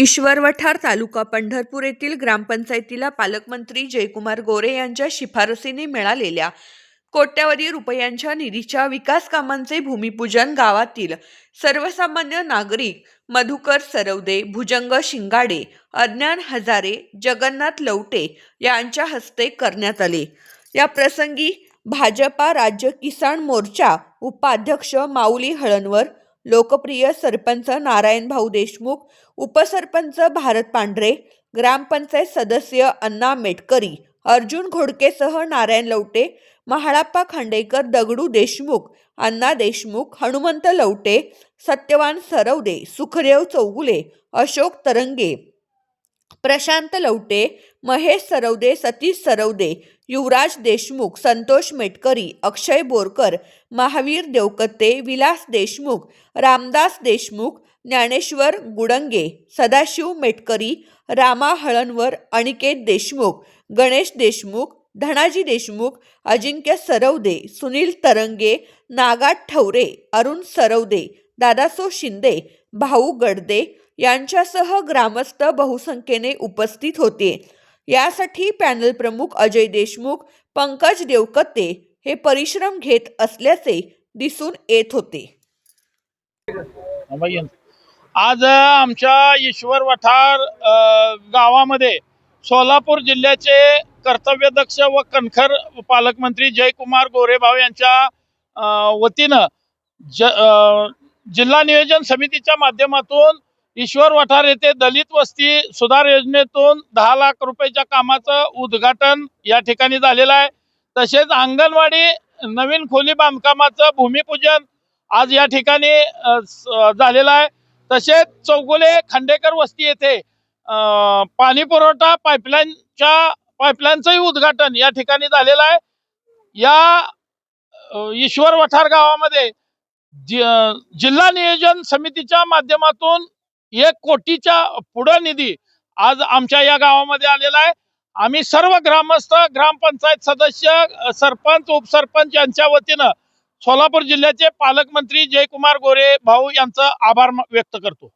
ईश्वर वठार तालुका पंढरपूर येथील ग्रामपंचायतीला पालकमंत्री जयकुमार गोरे यांच्या शिफारसीने मिळालेल्या कोट्यावधी रुपयांच्या निधीच्या विकास कामांचे भूमिपूजन गावातील सर्वसामान्य नागरिक मधुकर सरवदे भुजंग शिंगाडे अज्ञान हजारे जगन्नाथ लवटे यांच्या हस्ते करण्यात आले. या प्रसंगी भाजपा राज्य किसान मोर्चा उपाध्यक्ष माऊली हळणवर लोकप्रिय सरपंच नारायणभाऊ देशमुख उपसरपंच भारत पांढरे ग्रामपंचायत सदस्य अण्णा मेटकरी अर्जुन घोडकेसह नारायण लवटे महाळाप्पा खांडेकर दगडू देशमुख अण्णा देशमुख हनुमंत लवटे सत्यवान सरवदे सुखदेव चौगुले अशोक तरंगे प्रशांत लवटे महेश सरवदे सतीश सरवदे युवराज देशमुख संतोष मेटकरी अक्षय बोरकर महावीर देवकते विलास देशमुख रामदास देशमुख ज्ञानेश्वर गुडंगे सदाशिव मेटकरी रामा हळणवर अनिकेत देशमुख गणेश देशमुख धनाजी देशमुख अजिंक्य सरवदे सुनील तरंगे नागा ठवरे अरुण सरवदे दादासो शिंदे भाऊ गडदे यांच्यासह ग्रामस्थ बहुसंख्येने उपस्थित होते. यासाठी पॅनल प्रमुख अजय देशमुख पंकज देवकते हे परिश्रम घेत असल्याचे दिसून येत होते. आज आमच्या ईश्वर वठार गावामध्ये सोलापूर जिल्ह्याचे कर्तव्यदक्ष व कणखर पालकमंत्री जयकुमार गोरेभाव यांच्या वतीनं ज जिल्हा नियोजन समितीच्या माध्यमातून ईश्वर वठार येथे दलित वस्ती सुधार योजनेतून दहा लाख रुपयाच्या कामाचं उद्घाटन या ठिकाणी झालेलं आहे. तसेच अंगणवाडी नवीन खोली बांधकामाचं भूमिपूजन आज या ठिकाणी स- झालेलं आहे. तसेच चौगुले खांडेकर वस्ती येथे पाणी पुरवठा पाईपलाईनच्या पाईपलाईनचंही उद्घाटन या ठिकाणी झालेलं आहे. या ईश्वर वठार गावामध्ये जि- जिल्हा नियोजन समितीच्या माध्यमातून एक कोटीच्या पुढं निधी आज आमच्या या गावामध्ये आलेला आहे. आम्ही सर्व ग्रामस्थ ग्रामपंचायत सदस्य सरपंच उपसरपंच यांच्या वतीनं सोलापूर जिल्ह्याचे पालकमंत्री जयकुमार गोरे भाऊ यांचं आभार व्यक्त करतो.